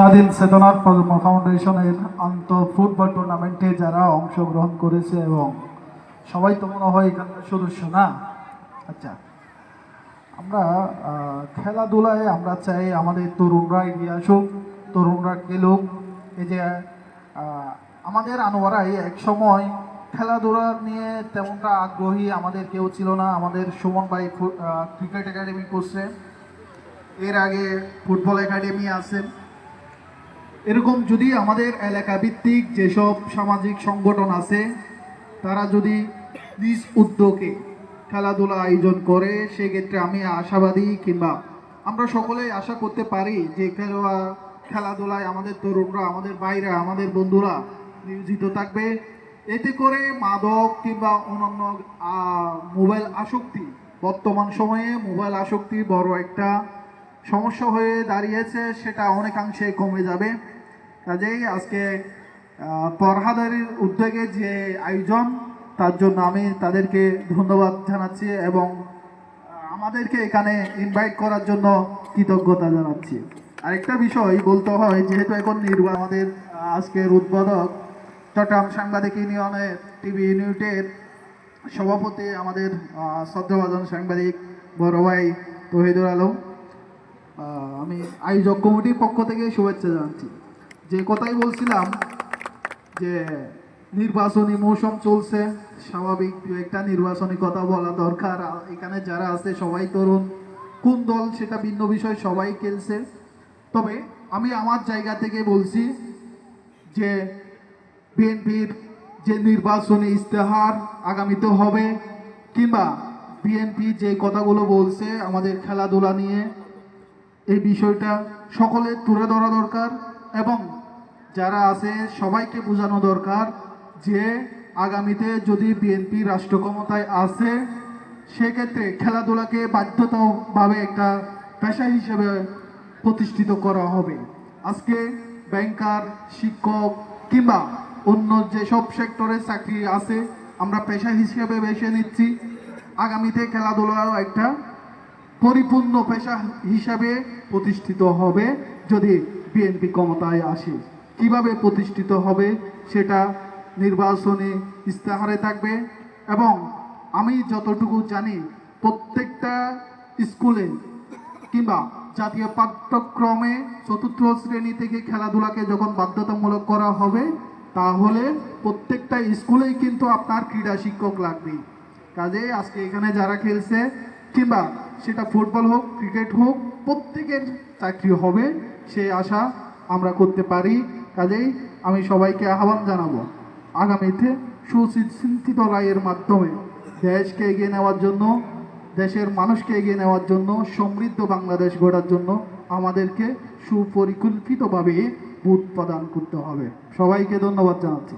স্বাধীন চেতনার ফাউন্ডেশনের আন্ত ফুটবল টুর্নামেন্টে যারা অংশগ্রহণ করেছে এবং সবাই তো মনে হয় এখানকার সদস্য না? আচ্ছা আমরা খেলাধুলায় আমরা চাই আমাদের তরুণরা এগিয়ে আসুক, তরুণরা খেলুক। এই যে আমাদের আনোয়ারাই এক সময় খেলাধুলা নিয়ে তেমনটা আগ্রহী আমাদের কেউ ছিল না। আমাদের সুমন ভাই ক্রিকেট একাডেমি করছে। এর আগে ফুটবল একাডেমি আছে। এরকম যদি আমাদের এলাকা ভিত্তিক যেসব সামাজিক সংগঠন আছে, তারা যদি নিজ উদ্যোগে খেলাধুলা আয়োজন করে, সেক্ষেত্রে আমি আশাবাদী কিংবা আমরা সকলেই আশা করতে পারি যে খেলোয়া, খেলাধুলায় আমাদের তরুণরা, আমাদের ভাইরা, আমাদের বন্ধুরা নিয়োজিত থাকবে। এতে করে মাদক কিংবা অন্যান্য মোবাইল আসক্তি, বর্তমান সময়ে মোবাইল আসক্তি বড় একটা সমস্যা হয়ে দাঁড়িয়েছে, সেটা অনেকাংশে কমে যাবে। কাজেই আজকে পরহাদারির উদ্যোগে যে আয়োজন, তার জন্য আমি তাদেরকে ধন্যবাদ জানাচ্ছি এবং আমাদেরকে এখানে ইনভাইট করার জন্য কৃতজ্ঞতা জানাচ্ছি। আরেকটা বিষয় বলতে হয়, যেহেতু এখন নির্বাচন, আমাদের আজকের উদ্বোধক চট্টগ্রাম সাংবাদিক ইউনিয়নের টিভি ইউনিটের সভাপতি আমাদের শ্রদ্ধাভাজন সাংবাদিক বড় ভাই তহিদুল আলম। আমি আয়োজক কমিটির পক্ষ থেকে শুভেচ্ছা জানাচ্ছি। যে কথাই বলছিলাম, যে নির্বাচনী মৌসুম চলছে, স্বাভাবিক একটা নির্বাচনী কথা বলা দরকার। এখানে যারা আছে, সবাই তরুণ। কোন দল, সেটা ভিন্ন বিষয়, সবাই খেলছে। তবে আমি আমার জায়গা থেকে বলছি যে বিএনপির যে নির্বাচনী ইস্তেহার আগামীতে হবে, কিংবা বিএনপি যে কথাগুলো বলছে, আমাদের খেলাধুলা নিয়ে এই বিষয়টা সকলে তুলে ধরা দরকার এবং যারা আছে সবাইকে বোঝানো দরকার যে আগামীতে যদি বিএনপি রাষ্ট্র ক্ষমতায় আসে সেক্ষেত্রে খেলাধুলাকে বাধ্যতাভাবে একটা পেশা হিসেবে প্রতিষ্ঠিত করা হবে। আজকে ব্যাংকার, শিক্ষক কিংবা অন্য যেসব সেক্টরে চাকরি আছে, আমরা পেশা হিসেবে বেছে নিচ্ছি। আগামীতে খেলাধুলাও একটা পরিপূর্ণ পেশা হিসাবে প্রতিষ্ঠিত হবে যদি বিএনপি ক্ষমতায় আসে। কীভাবে প্রতিষ্ঠিত হবে সেটা নির্বাচনী ইস্তেহারে থাকবে এবং আমি যতটুকু জানি প্রত্যেকটা স্কুলে কিংবা জাতীয় পাঠ্যক্রমে চতুর্থ শ্রেণি থেকে খেলাধুলাকে যখন বাধ্যতামূলক করা হবে, তাহলে প্রত্যেকটা স্কুলেই কিন্তু আপনার ক্রীড়া শিক্ষক লাগবে কাজে আজকে এখানে যারা খেলছে কিংবা সেটা ফুটবল হোক, ক্রিকেট হোক, প্রত্যেকের চাকরি হবে সেই আশা আমরা করতে পারি। কাজেই আমি সবাইকে আহ্বান জানাব, আগামীতে সুচিন্তিত রায়ের মাধ্যমে দেশকে এগিয়ে নেওয়ার জন্য, দেশের মানুষকে এগিয়ে নেওয়ার জন্য, সমৃদ্ধ বাংলাদেশ গড়ার জন্য আমাদেরকে সুপরিকল্পিতভাবে ভোট প্রদান করতে হবে। সবাইকে ধন্যবাদ জানাচ্ছি।